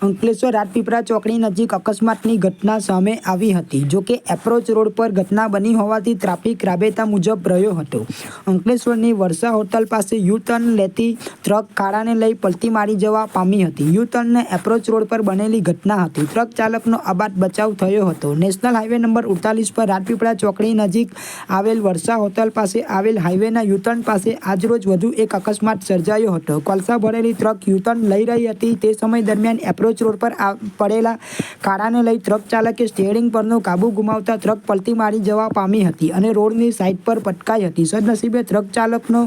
અંકલેશ્વર રાજપીપળા ચોકડી નજીક અકસ્માતની ઘટના સામે આવી હતી, જો કે એપ્રોચ રોડ પર ઘટના બની હોવાથી ટ્રાફિક રાબેતા મુજબ રહ્યો હતો. અંકલેશ્વરની વર્ષા હોટલ પાસે યુટર્ન લેતી ટ્રક કાળાને લઈ પલટી મારી જવા પામી હતી. યુટર્નને એપ્રોચ રોડ પર બનેલી ઘટના હતી. ટ્રક ચાલકનો આબાદ બચાવ થયો હતો. નેશનલ હાઈવે નંબર ઉડતાલીસ પર રાજપીપળા ચોકડી નજીક આવેલ વર્ષા હોટલ પાસે આવેલ હાઈવેના યુટર્ન પાસે આજરોજ વધુ એક અકસ્માત સર્જાયો હતો. કોલસા ભરેલી ટ્રક યુટર્ન લઈ રહી હતી. તે સમય દરમિયાન એપ્રોચ રોડ પર પડેલા કાળાને લઈ ટ્રક ચાલકે સ્ટેરિંગ પરનો કાબુ ગુમાવતા ટ્રક પલટી મારી જવા પામી હતી અને રોડની સાઇડ પર પટકાઈ હતી. સદનસીબે ટ્રક ચાલકનો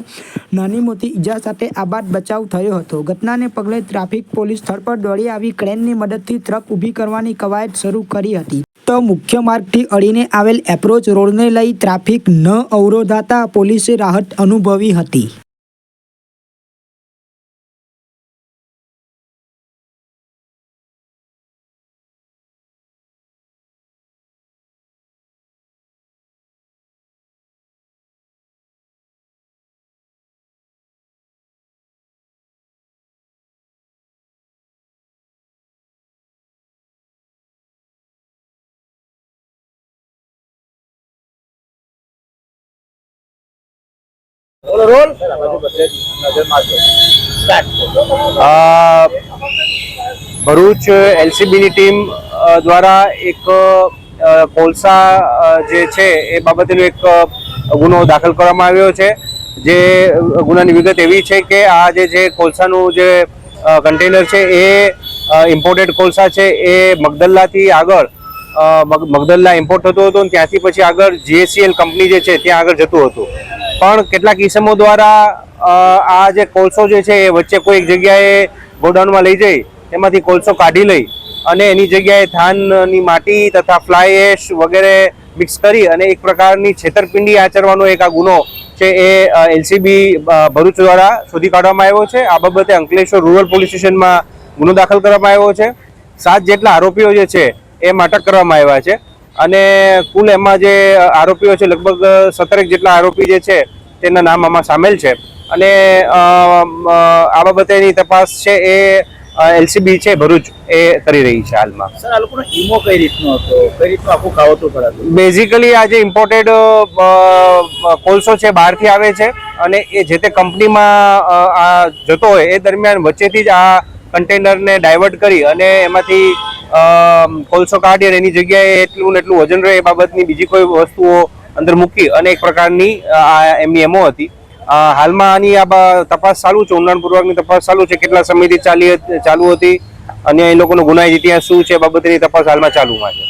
નાની મોટી ઈજા સાથે આબાદ બચાવ થયો હતો. ઘટનાને પગલે ટ્રાફિક પોલીસ સ્થળ પર દોડી આવી ક્રેનની મદદથી ટ્રક ઊભી કરવાની કવાયત શરૂ કરી હતી. તો મુખ્ય માર્ગથી અડીને આવેલ એપ્રોચ રોડને લઈ ટ્રાફિક ન અવરોધાતા પોલીસે રાહત અનુભવી હતી. ભરૂચ એલસીબીની ટીમ દ્વારા એક કોલસા જે છે, એ બાબતેનો એક ગુનો દાખલ કરવામાં આવ્યો છે. જે ગુનાની વિગત એવી છે કે આ જે જે કોલસાનું જે કન્ટેનર છે, એ ઇમ્પોર્ટેડ કોલસા છે, એ મગદલ્લાથી આગળ મગ- મગદલ્લા ઇમ્પોર્ટ થતો હતો ત્યાંથી પછી આગળ જીએસસીએલ કંપની જે છે, ત્યાં આગળ જતું હતું. પણ કેટલાક ઈસમો દ્વારા આ જે કોલસો જે છે એ વચ્ચે કોઈ એક જગ્યાએ ગોડાઉનમાં લઈ જઈ, એમાંથી કોલસો કાઢી લઈ અને એની જગ્યાએ ધાનની માટી તથા ફ્લાય એશ વગેરે મિક્સ કરી અને એક પ્રકારની છેતરપિંડી આચરવાનો એક આ ગુનો છે એ એલસીબી ભરૂચ દ્વારા શોધી કાઢવામાં આવ્યો છે. આ બાબતે અંકલેશ્વર રૂરલ પોલીસ સ્ટેશનમાં ગુનો દાખલ કરવામાં આવ્યો છે. સાત જેટલા આરોપીઓ જે છે એમ અટક કરવામાં આવ્યા છે. અને કુલ એમાં જે આરોપીઓ છે લગભગ સત્તરેક જેટલા આરોપી જે છે તેના નામ આમાં સામેલ છે. અને આ બાબતેની તપાસ છે એ એલસીબી છે ભરૂચ એ કરી રહી છે હાલમાં. સર આ લોકોનો ઈમો કઈ રીતનો હતો? કઈ રીતનું આખું કાવતો કરાતો બેઝિકલી આ જે ઇમ્પોર્ટેડ કોલસો છે બહારથી આવે છે અને એ જે તે કંપનીમાં આ જતો હોય એ દરમિયાન વચ્ચેથી જ આ કન્ટેનરને ડાયવર્ટ કરી અને એમાંથી કોલસો કાઢી અને એની જગ્યાએ એટલું ને એટલું વજન રહે એ બાબતની બીજી કોઈ વસ્તુઓ અંદર મૂકી અને એક પ્રકારની એમની એમો હતી. હાલમાં આની આ તપાસ ચાલુ છે ઊંડાણપૂર્વકની તપાસ ચાલુ છે, કેટલા સમયથી ચાલી ચાલુ હતી અને એ લોકોનો ગુના ઇતિહાસ શું છે એ બાબતની તપાસ હાલમાં ચાલુમાં છે.